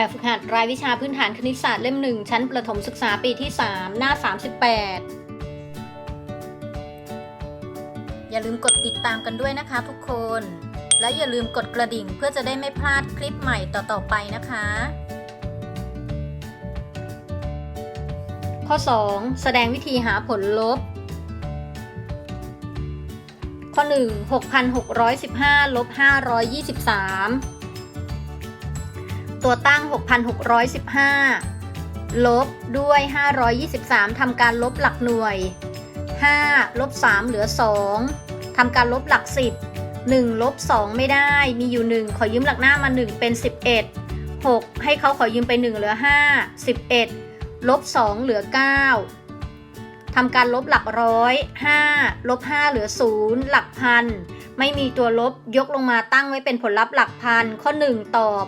แบบฝึกหัดรายวิชาพื้นฐานคณิตศาสตร์เล่มหนึ่งชั้นประถมศึกษาปีที่ 3 หน้า 38 อย่าลืมกดติดตามกันด้วยนะคะทุกคน และอย่าลืมกดกระดิ่งเพื่อจะได้ไม่พลาดคลิปใหม่ต่อๆไปนะคะ ข้อ 2 แสดงวิธีหาผลลบ ข้อ 1 6,615ลบ523 ตัวตั้ง 6,615 ลบด้วย 523ทำการลบหลักหน่วย 5 ลบ 3 เหลือ 2ทำการลบหลัก 10 1 ลบ 2 ไม่ได้ มีอยู่ 1 ขอยืมหลักหน้ามา 1 เป็น 11 6 ให้เขาขอยืมไป 1 เหลือ 5 11 ลบ 2 เหลือ 9ทำการลบหลักร้อย 5 ลบ 5 เหลือ 0 หลักพัน ไม่มีตัวลบยกลงมาตั้งไว้เป็นผลลัพธ์หลักพัน ข้อ 1 ตอบ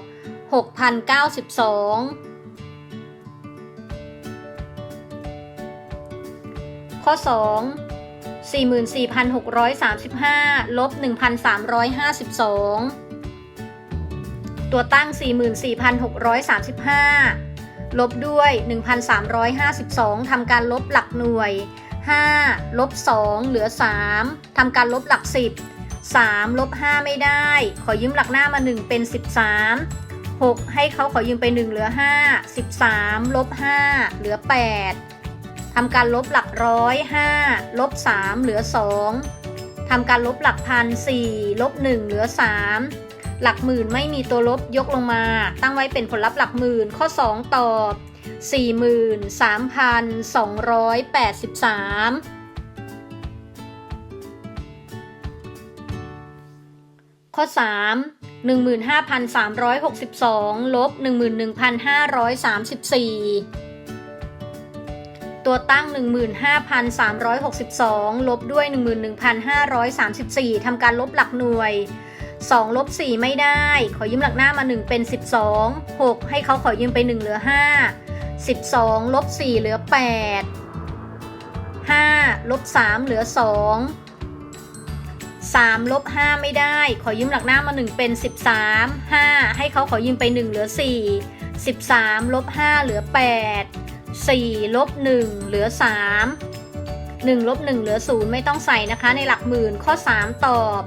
6,092 ข้อ 2 44,635 ลบ 1,352 ตัวตั้ง 44,635 ลบด้วย 1,352 ทำการลบหลักหน่วย 5 ลบ 2 เหลือ 3 ทำการลบหลัก 10 3 ลบ 5 ไม่ได้ ขอยืมหลักหน้ามา 1 เป็น 13 6 ให้เขาขอยืมไป 1 เหลือ 5 13 ลบ 5 เหลือ 8ทำการลบหลักร้อย5ลบ 3 เหลือ 2ทำการลบหลักพัน4ลบ 1 เหลือ 3 หลักหมื่นไม่มีตัวลบยกลงมา ตั้งไว้เป็นผลลัพธ์หลักหมื่นข้อ 2 ตอบ 43,283ข้อ 3 15,362 ลบ 11,534 ตัวตั้ง 15,362 ลบด้วย 11,534 ทำการลบหลักหน่วย 2 ลบ 4 ไม่ได้ ขอยืมหลักหน้ามา 1 เป็น 12 6 ให้เขาขอยืมไป 1 เหลือ 5 12 ลบ 4 เหลือ 8 5 ลบ 3 เหลือ 2 3ลบ5ไม่ได้ ขอยืมหลักหน้ามา 1 เป็น 13 5 ให้เขาขอยืมไป 1 เหลือ 4 13ลบ5เหลือ 8 4ลบ1เหลือ 3 1ลบ1เหลือ 0 ไม่ต้องใส่นะคะ ในหลักหมื่นข้อ 3 ตอบ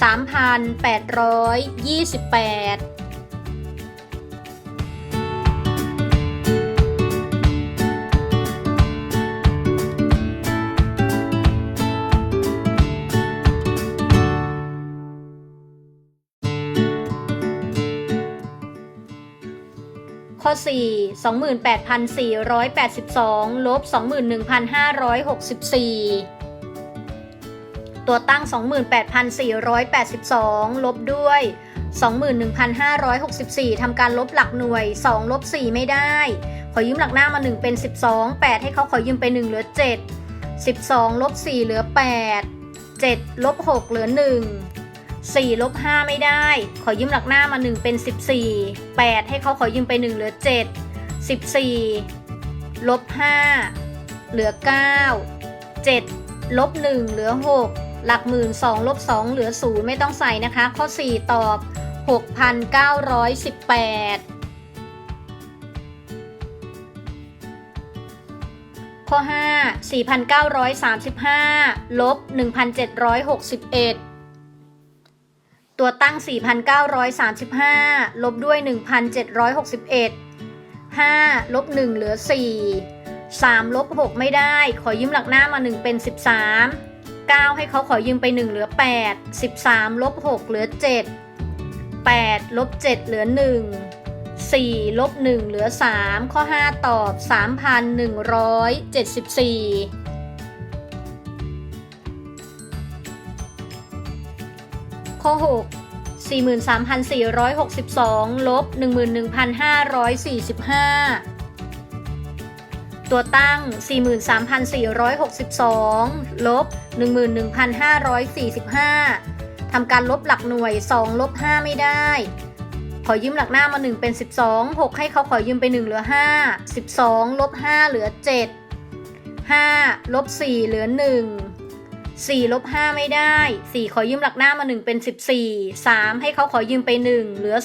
3,828 ข้อ 4 28,482 ลบ 21,564 ตัวตั้ง 28,482 ลบด้วย 21,564 ทำการลบหลักหน่วย 2 ลบ 4 ไม่ได้ ขอยืมหลักหน้ามา 1 เป็น 12 8 ให้เขาขอยืมไป 1 เหลือ 7 12 ลบ 4 เหลือ 8 7 ลบ 6 เหลือ 1 4ลบ5ไม่ได้ ขอยืมหลักหน้ามา 1 เป็น 14 8 ให้เขาขอยืมไป 1 เหลือ 7 14ลบ5เหลือ 9 7ลบ1เหลือ 6 หลักหมื่น2ลบ2เหลือ 0 ไม่ต้องใส่นะคะ ข้อ 4 ตอบ 6,918ข้อ 5 4,935 ลบ 1,761 ตัวตั้ง 4,935 ลบด้วย 1,761 5 ลบ 1 เหลือ 4 3 ลบ 6 ไม่ได้ ขอยืมหลักหน้ามา 1 เป็น 13 9 ให้เขาขอยืมไป 1 เหลือ 8 13 ลบ 6 เหลือ 7 8 ลบ 7 เหลือ 1 4 ลบ 1 เหลือ 3 ข้อ 5 ตอบ 3,174 ข้อ 6 43,462 ลบ 11,545 ตัวตั้ง 43,462 ลบ 11,545 ทำการลบหลักหน่วย 2 ลบ 5 ไม่ได้ ขอยืมหลักหน้ามา 1 เป็น 12 6 ให้เขาขอยืมไป 1 เหลือ 5 12 ลบ 5 เหลือ 7 5 ลบ 4 เหลือ 1 4ลบ5ไม่ได้ 4 ขอยืมหลักหน้ามา 1 เป็น 14 3 ให้เขาขอยืมไป 1 เหลือ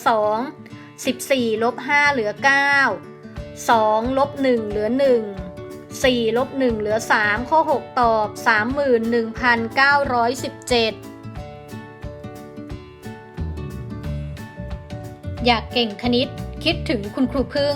2 14ลบ5เหลือ 9 2ลบ1เหลือ 1 4ลบ1เหลือ 3 ข้อ 6 ตอบ 31,917 อยากเก่งคณิตคิดถึงคุณครูพึ่ง